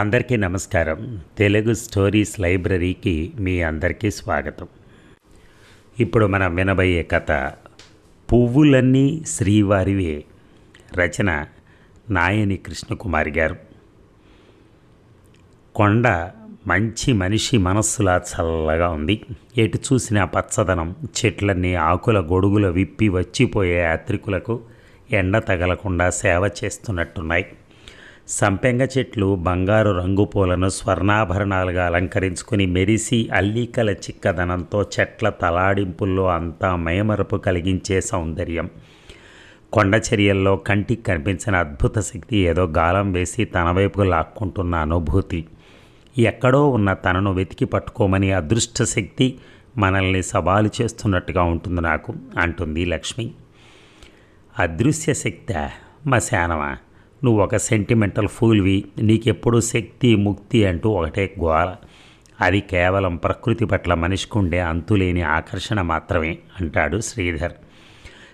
అందరికీ నమస్కారం. తెలుగు స్టోరీస్ లైబ్రరీకి మీ అందరికీ స్వాగతం. ఇప్పుడు మనం వినబోయే కథ పువ్వులన్నీ శ్రీవారివే. రచన నాయని కృష్ణకుమారి గారు. కొండ మంచి మనిషి మనస్సులా చల్లగా ఉంది. ఎటు చూసిన పచ్చదనం చెట్లన్నీ ఆకుల గొడుగుల విప్పి వచ్చిపోయే యాత్రికులకు ఎండ తగలకుండా సేవ చేస్తున్నట్టున్నాయి. సంపెంగ చెట్లు బంగారు రంగు పూలను స్వర్ణాభరణాలుగా అలంకరించుకుని మెరిసి అల్లికల చిక్కదనంతో చెట్ల తలాడింపుల్లో అంతా మయమరపు కలిగించే సౌందర్యం. కొండ చర్యల్లో కంటికి కనిపించిన అద్భుత శక్తి ఏదో గాలం వేసి తన వైపు లాక్కుంటున్న అనుభూతి. ఎక్కడో ఉన్న తనను వెతికి పట్టుకోమని అదృష్ట శక్తి మనల్ని సవాలు చేస్తున్నట్టుగా ఉంటుంది నాకు అంటుంది లక్ష్మి. అదృశ్య శక్తి మశానమా? నువ్వు ఒక సెంటిమెంటల్ ఫూల్వి నీకెప్పుడు శక్తి ముక్తి అంటూ ఒకటే గోల. అది కేవలం ప్రకృతి పట్ల మనిషికి ఉండే అంతులేని ఆకర్షణ మాత్రమే అంటాడు శ్రీధర్.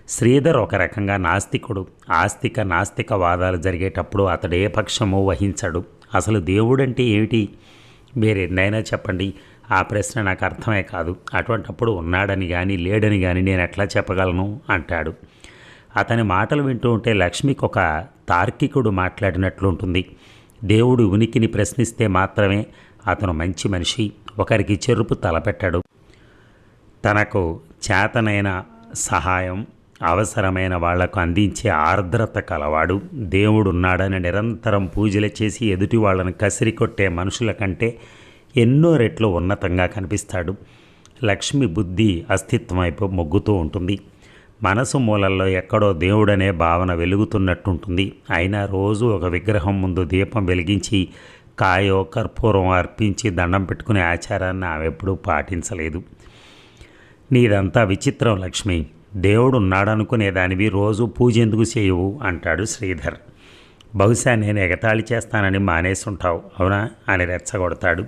శ్రీధర్ ఒక రకంగా నాస్తికుడు. ఆస్తిక నాస్తిక వాదాలు జరిగేటప్పుడు అతడే పక్షము వహించడు. అసలు దేవుడంటే ఏమిటి? మీరు ఎన్నైనా చెప్పండి. ఆ ప్రశ్న నాకు అర్థమే కాదు. అటువంటప్పుడు ఉన్నాడని కానీ లేడని కానీ నేను ఎట్లా చెప్పగలను? అంటాడు. అతని మాటలు వింటూ ఉంటే లక్ష్మికి ఒక తార్కికుడు మాట్లాడినట్లు ఉంటుంది. దేవుడు ఉనికిని ప్రశ్నిస్తే మాత్రమే అతను మంచి మనిషి. ఒకరికి చెరుపు తలపెట్టాడు. తనకు చేతనైన సహాయం అవసరమైన వాళ్ళకు అందించే ఆర్ద్రత కలవాడు. దేవుడున్నాడని నిరంతరం పూజలు చేసి ఎదుటి వాళ్ళని కసిరి కొట్టే మనుషుల కంటే ఎన్నో రెట్లు ఉన్నతంగా కనిపిస్తాడు. లక్ష్మి బుద్ధి అస్తిత్వం వైపు మొగ్గుతూ ఉంటుంది. మనసు మూలల్లో ఎక్కడో దేవుడనే భావన వెలుగుతున్నట్టుంటుంది. అయినా రోజు ఒక విగ్రహం ముందు దీపం వెలిగించి కాయో కర్పూరం అర్పించి దండం పెట్టుకునే ఆచారాన్ని ఆమె ఎప్పుడూ పాటించలేదు. నీదంతా విచిత్రం లక్ష్మి. దేవుడు ఉన్నాడనుకునే దానివి రోజు పూజ ఎందుకు చేయవు? అంటాడు శ్రీధర్. బహుశా నేను ఎగతాళి చేస్తానని మానేసుంటావు అవునా? అని రెచ్చగొడతాడు.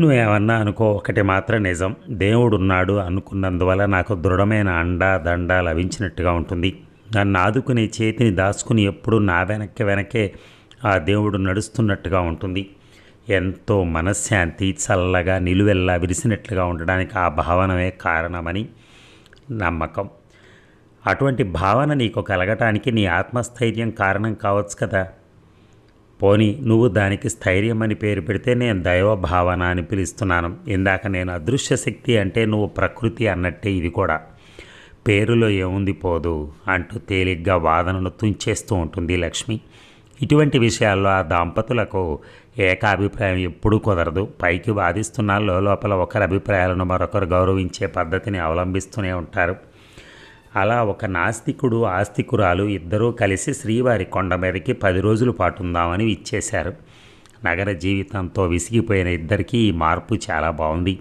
నువ్వేమన్నా అనుకో ఒకటి మాత్రం నిజం. దేవుడున్నాడు అనుకున్నందువల్ల నాకు దృఢమైన అండా దండ లభించినట్టుగా ఉంటుంది. నన్ను ఆదుకునే చేతిని దాచుకుని ఎప్పుడు నా వెనక్కి వెనకే ఆ దేవుడు నడుస్తున్నట్టుగా ఉంటుంది. ఎంతో మనశ్శాంతి చల్లగా నిలువెల్లా విరిసినట్లుగా ఉండడానికి ఆ భావనమే కారణమని నమ్మకం. అటువంటి భావన నీకు కలగటానికి నీ ఆత్మస్థైర్యం కారణం కావచ్చు కదా. పోని నువ్వు దానికి స్థైర్యం అని పేరు పెడితే నేను దైవ భావన అని పిలుస్తున్నాను. ఇందాక నేను అదృశ్య శక్తి అంటే నువ్వు ప్రకృతి అన్నట్టే ఇది కూడా. పేరులో ఏముంది పోదు అంటూ తేలిగ్గా వాదనను తుంచేస్తూ ఉంటుంది లక్ష్మి. ఇటువంటి విషయాల్లో ఆ దంపతులకు ఏకాభిప్రాయం ఎప్పుడూ కుదరదు. పైకి వాదిస్తున్న లోపల ఒకరి అభిప్రాయాలను మరొకరు గౌరవించే పద్ధతిని అవలంబిస్తూనే ఉంటారు. అలా ఒక నాస్తికుడు ఆస్తికురాలు ఇద్దరూ కలిసి శ్రీవారి కొండ మీదకి పది రోజుల పాటు ఉందామని ఇచ్చేశారు నగర జీవితంతో విసిగిపోయిన ఇద్దరికీ ఈ మార్పు చాలా బాగుంది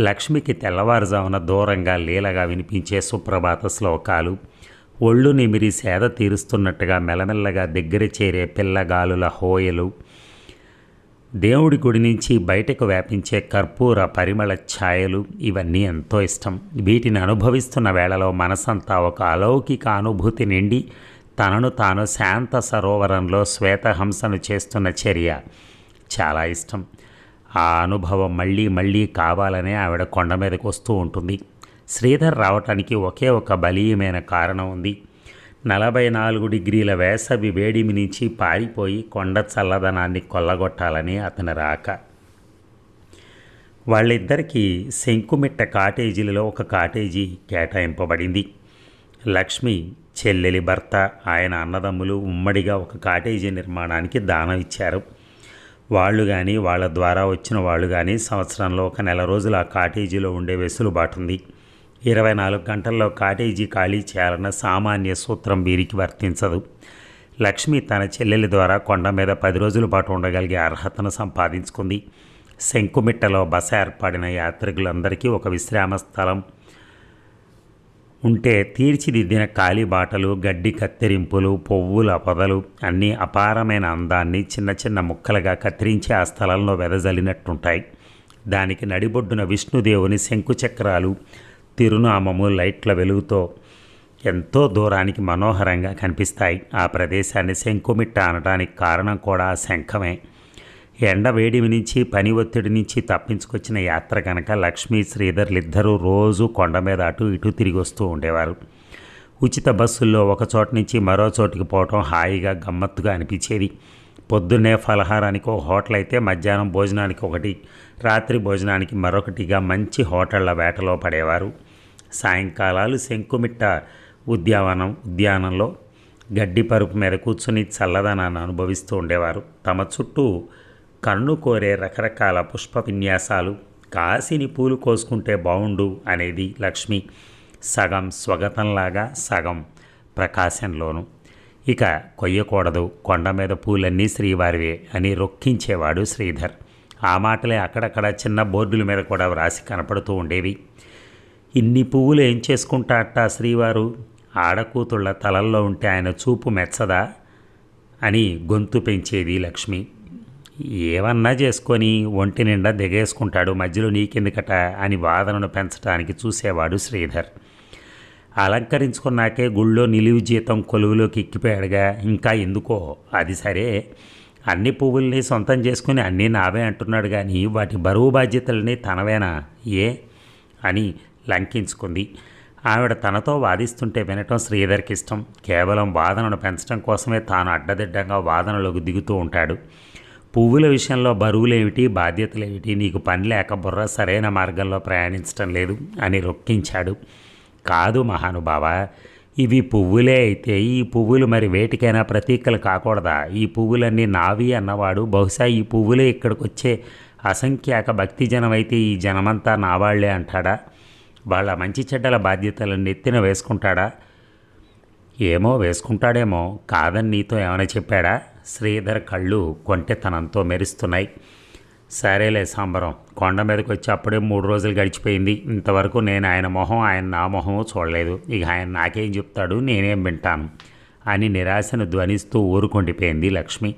లక్ష్మికి తెల్లవారుజామున దూరంగా లీలగా వినిపించే సుప్రభాత శ్లోకాలు ఒళ్ళు నిమిరి సేద తీరుస్తున్నట్టుగా మెల్లమెల్లగా దగ్గర చేరే పిల్లగాలుల హోయలు దేవుడి గుడి నుంచి బయటకు వ్యాపించే కర్పూర పరిమళ ఛాయలు ఇవన్నీ ఎంతో ఇష్టం. వీటిని అనుభవిస్తున్న వేళలో మనసంతా ఒక అలౌకిక అనుభూతి నిండి తనను తాను శాంత సరోవరంలో శ్వేతహంసను చేస్తున్న చర్య చాలా ఇష్టం. ఆ అనుభవం మళ్ళీ మళ్ళీ కావాలనే ఆవిడ కొండ మీదకు వస్తూ ఉంటుంది. శ్రీధర్ రావటానికి ఒకే ఒక బలీయమైన కారణం ఉంది. నలభై నాలుగు డిగ్రీల వేసవి వేడిమి నుంచి పారిపోయి కొండ చల్లదనాన్ని కొల్లగొట్టాలని అతని రాక. వాళ్ళిద్దరికీ శంకుమిట్ట కాటేజీలలో ఒక కాటేజీ కేటాయింపబడింది. లక్ష్మి చెల్లెలి భర్త ఆయన అన్నదమ్ములు ఉమ్మడిగా ఒక కాటేజీ నిర్మాణానికి దానం ఇచ్చారు. వాళ్ళు కానీ వాళ్ళ ద్వారా వచ్చిన వాళ్ళు కానీ సంవత్సరంలో ఒక నెల రోజులు ఆ కాటేజీలో ఉండే వెసులుబాటు ఉంది. ఇరవై నాలుగు గంటల్లో కాటేజీ ఖాళీ చేయాలన్న సామాన్య సూత్రం వీరికి వర్తించదు. లక్ష్మి తన చెల్లెలి ద్వారా కొండ మీద పది రోజుల పాటు ఉండగలిగే అర్హతను సంపాదించుకుంది. శంకుమిట్టలో బస ఏర్పడిన యాత్రికులందరికీ ఒక విశ్రామ స్థలం ఉంటే తీర్చిదిద్దిన కాలి బాటలు గడ్డి కత్తిరింపులు పువ్వుల పొదలు అన్నీ అపారమైన అందాన్ని చిన్న చిన్న ముక్కలుగా కత్తిరించి ఆ స్థలంలో వెదజల్లినట్టుంటాయి. దానికి నడిబొడ్డున విష్ణుదేవుని శంకుచక్రాలు తిరునామము లైట్ల వెలుగుతో ఎంతో దూరానికి మనోహరంగా కనిపిస్తాయి. ఆ ప్రదేశాన్ని శంకుమిట్ట అనడానికి కారణం కూడా ఆ శంఖమే. ఎండ వేడిమి నుంచి పని ఒత్తిడి నుంచి తప్పించుకొచ్చిన యాత్ర కనుక లక్ష్మీ శ్రీధర్లిద్దరూ రోజు కొండ మీద అటు ఇటు తిరిగి వస్తూ ఉండేవారు. ఉచిత బస్సుల్లో ఒక చోట నుంచి మరో చోటికి పోవటం హాయిగా గమ్మత్తుగా అనిపించేది. పొద్దున్నే ఫలహారానికి ఒక హోటల్ అయితే మధ్యాహ్నం భోజనానికి ఒకటి రాత్రి భోజనానికి మరొకటిగా మంచి హోటళ్ళ వేటలో పడేవారు. సాయంకాలాలు శంకుమిట్ట ఉద్యానవనం ఉద్యానంలో గడ్డి పరుపు మీద కూర్చుని చల్లదనాన్ని అనుభవిస్తూ ఉండేవారు. తమ చుట్టూ కన్ను కోరే రకరకాల పుష్ప విన్యాసాలు కాసిని పూలు కోసుకుంటే బావుండు అనేది లక్ష్మి సగం స్వగతంలాగా సగం ప్రకాశంలోను. ఇక కొయ్యకూడదు కొండ మీద పూలన్నీ శ్రీవారివే అని రొక్కించేవాడు శ్రీధర్. ఆ మాటలే అక్కడక్కడ చిన్న బోర్డుల మీద కూడా వ్రాసి కనపడుతూ ఉండేవి. ఇన్ని పువ్వులు ఏం చేసుకుంటాట శ్రీవారు? ఆడకూతుళ్ళ తలల్లో ఉంటే ఆయన చూపు మెచ్చదా? అని గొంతు పెంచేది లక్ష్మి. ఏమన్నా చేసుకొని ఒంటి నిండా దిగేసుకుంటాడు మధ్యలో నీకెందుకట అని వాదనను పెంచడానికి చూసేవాడు శ్రీధర్. అలంకరించుకున్నాకే గుళ్ళో నిలువు జీతం కొలువులోకి ఎక్కిపోయాడుగా. ఇంకా ఎందుకో? అది సరే. అన్ని పువ్వుల్ని సొంతం చేసుకుని అన్నీ నావే అంటున్నాడు కానీ వాటి బరువు బాధ్యతల్ని తనవేనా? ఏ? అని లంకించుకుంది. ఆవిడ తనతో వాదిస్తుంటే వినటం శ్రీధర్కి ఇష్టం. కేవలం వాదనను పెంచడం కోసమే తాను అడ్డదిడ్డంగా వాదనలోకి దిగుతూ ఉంటాడు. పువ్వుల విషయంలో బరువులేమిటి బాధ్యతలేమిటి నీకు పని లేక బుర్ర సరైన మార్గంలో ప్రయాణించటం లేదు అని రొక్కించాడు. కాదు మహానుభావ ఇవి పువ్వులే అయితే ఈ పువ్వులు మరి వేటికైనా ప్రతీకలు కాకూడదా? ఈ పువ్వులన్నీ నావి అన్నవాడు బహుశా ఈ పువ్వులే ఇక్కడికి వచ్చే అసంఖ్యాక భక్తి జనం అయితే ఈ జనమంతా నావాళ్ళే అంటాడా? వాళ్ళ మంచి చెడ్డల బాధ్యతలను నెత్తిన వేసుకుంటాడా? ఏమో వేసుకుంటాడేమో కాదని నీతో ఏమైనా చెప్పాడా? శ్రీధర్ కళ్ళు కొంటెతనంతో మెరుస్తున్నాయి. సరేలే సాంబరం. కొండ మీదకి వచ్చి అప్పుడే మూడు రోజులు గడిచిపోయింది. ఇంతవరకు నేను ఆయన మొహం ఆయన నా మొహం చూడలేదు. ఇక ఆయన నాకేం చెప్తాడు నేనేం వింటాను అని నిరాశను ధ్వనిస్తూ ఊరుకొండిపోయింది లక్ష్మి.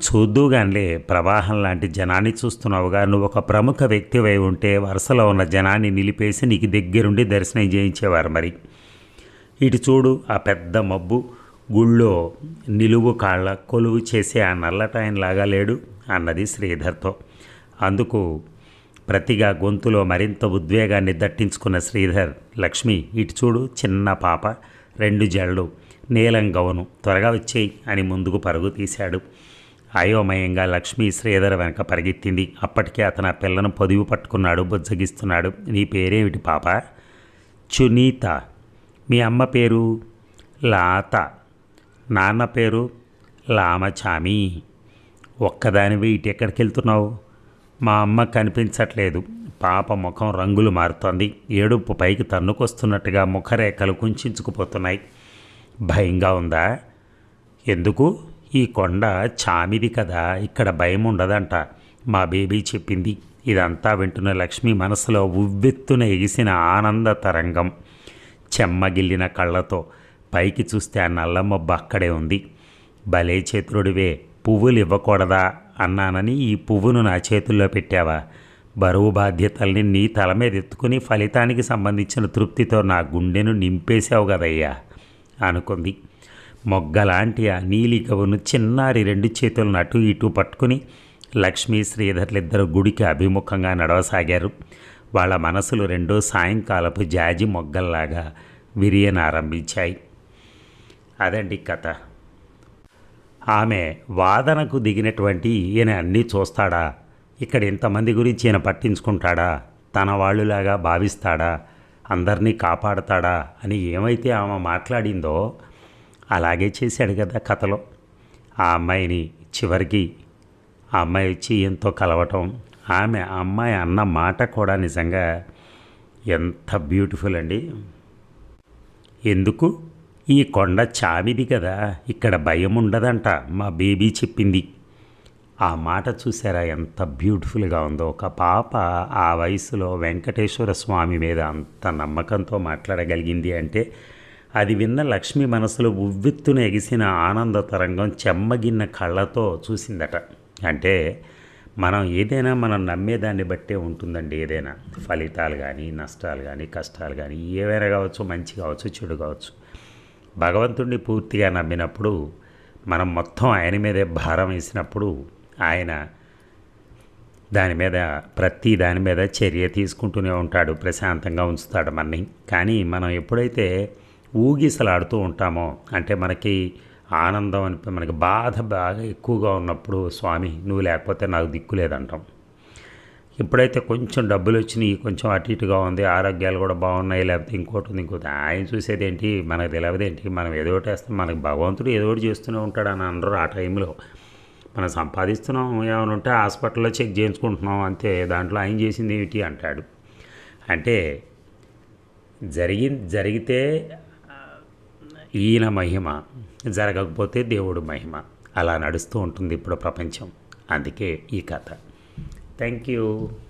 చూద్దుగానిలే ప్రవాహం లాంటి జనాన్ని చూస్తున్నావుగా. నువ్వు ఒక ప్రముఖ వ్యక్తివై ఉంటే వరుసలో ఉన్న జనాన్ని నిలిపేసి నీకు దగ్గరుండి దర్శనం చేయించేవారు మరి. ఇటు చూడు ఆ పెద్ద మబ్బు. గుళ్ళో నిలువు కాళ్ళ కొలువు చేసే ఆ నల్లటాయనలాగా లేడు. అన్నది శ్రీధర్తో. అందుకు ప్రతిగా గొంతులో మరింత ఉద్వేగాన్ని దట్టించుకున్న శ్రీధర్ లక్ష్మి ఇటు చూడు చిన్న పాప రెండు జళ్ళు నీలం గౌను త్వరగా వచ్చేయి అని ముందుకు పరుగు తీశాడు. అయోమయంగా లక్ష్మి శ్రీధర్ వెనక పరిగెత్తింది. అప్పటికే అతను ఆ పిల్లను పొదువు పట్టుకున్నాడు బుజ్జగిస్తున్నాడు. నీ పేరేమిటి పాప? చునీత. మీ అమ్మ పేరు? లాత. నాన్న పేరు? లామచామి. ఒక్కదానివి ఇటెక్కడికి వెళ్తున్నావు? మా అమ్మ కనిపించట్లేదు. పాప ముఖం రంగులు మారుతోంది. ఏడుపు పైకి తన్నుకొస్తున్నట్టుగా ముఖరేఖలు కుంచుకుపోతున్నాయి. భయంగా ఉందా? ఎందుకు? ఈ కొండ చామిది కదా ఇక్కడ భయం ఉండదంట మా బేబీ చెప్పింది. ఇదంతా వింటున్న లక్ష్మి మనసులో ఉవ్వెత్తున ఎగిసిన ఆనంద తరంగం. చెమ్మగిల్లిన కళ్ళతో పైకి చూస్తే ఆ నల్లమొబ్బ అక్కడే ఉంది. భలే చేతుడివే పువ్వులు ఇవ్వకూడదా అన్నానని ఈ పువ్వును నా చేతుల్లో పెట్టావా? బరువు బాధ్యతల్ని నీ తల మీద ఎత్తుకుని ఫలితానికి సంబంధించిన తృప్తితో నా గుండెను నింపేశావు కదయ్యా అనుకుంది. మొగ్గలాంటి ఆ నీలి గవును చిన్నారి రెండు చేతులను అటు ఇటు పట్టుకుని లక్ష్మీ శ్రీధర్లిద్దరు గుడికి అభిముఖంగా నడవసాగారు. వాళ్ళ మనసులు రెండో సాయంకాలపు జాజి మొగ్గల్లాగా విరియనారంభించాయి. అదండి కథ. ఆమె వాదనకు దిగినటువంటి ఈయన అన్నీ చూస్తాడా? ఇక్కడ ఇంతమంది గురించి ఈయన పట్టించుకుంటాడా? తన వాళ్ళులాగా భావిస్తాడా? అందరినీ కాపాడతాడా? అని ఏమైతే ఆమె మాట్లాడిందో అలాగే చేశాడు కదా కథలో. ఆ అమ్మాయిని చివరికి ఆ అమ్మాయి వచ్చి ఎంతో కలవటం ఆమె అమ్మాయి అన్న మాట కూడా నిజంగా ఎంత బ్యూటిఫుల్ అండి. ఎందుకు? ఈ కొండ చావిది కదా ఇక్కడ భయం ఉండదంట మా బేబీ చెప్పింది. ఆ మాట చూసారా ఎంత బ్యూటిఫుల్గా ఉందో. ఒక పాప ఆ వయసులో వెంకటేశ్వర స్వామి మీద అంత నమ్మకంతో మాట్లాడగలిగింది అంటే అది విన్న లక్ష్మి మనసులో ఉవ్వెత్తున ఎగిసిన ఆనంద తరంగం చెమ్మగిన్న కళ్ళతో చూసిందట. అంటే మనం ఏదైనా మనం నమ్మేదాన్ని బట్టే ఉంటుందండి ఏదైనా. ఫలితాలు కానీ నష్టాలు కానీ కష్టాలు కానీ ఏవైనా కావచ్చు మంచి కావచ్చు చెడు కావచ్చు. భగవంతుణ్ణి పూర్తిగా నమ్మినప్పుడు మనం మొత్తం ఆయన మీదే భారం వేసినప్పుడు ఆయన దాని మీద ప్రతి దాని మీద చర్య తీసుకుంటూనే ఉంటాడు ప్రశాంతంగా ఉంచుతాడు మనని. కానీ మనం ఎప్పుడైతే ఊగిసలాడుతూ ఉంటామో అంటే మనకి ఆనందం అని మనకి బాధ బాగా ఎక్కువగా ఉన్నప్పుడు స్వామి నువ్వు లేకపోతే నాకు దిక్కు లేదంటాం. ఇప్పుడైతే కొంచెం డబ్బులు వచ్చినాయి కొంచెం అటు ఇటుగా ఉంది ఆరోగ్యాలు కూడా బాగున్నాయి లేకపోతే ఇంకోటి ఉంది ఇంకోటి ఆయన చూసేది ఏంటి మనకు తెలియదు ఏంటి మనం ఏదో ఒకటి వేస్తాం మనకు భగవంతుడు ఏదో ఒకటి చేస్తూనే ఉంటాడు అని అనరు ఆ టైంలో. మనం సంపాదిస్తున్నాం ఏమైనా ఉంటే హాస్పిటల్లో చెక్ చేయించుకుంటున్నాం అంతే దాంట్లో ఆయన చేసింది ఏమిటి అంటాడు. అంటే జరిగి జరిగితే ఈయన మహిమ జరగకపోతే దేవుడు మహిమ. అలా నడుస్తూ ఉంటుంది ఇప్పుడు ప్రపంచం. అందుకే ఈ కథ. Thank you.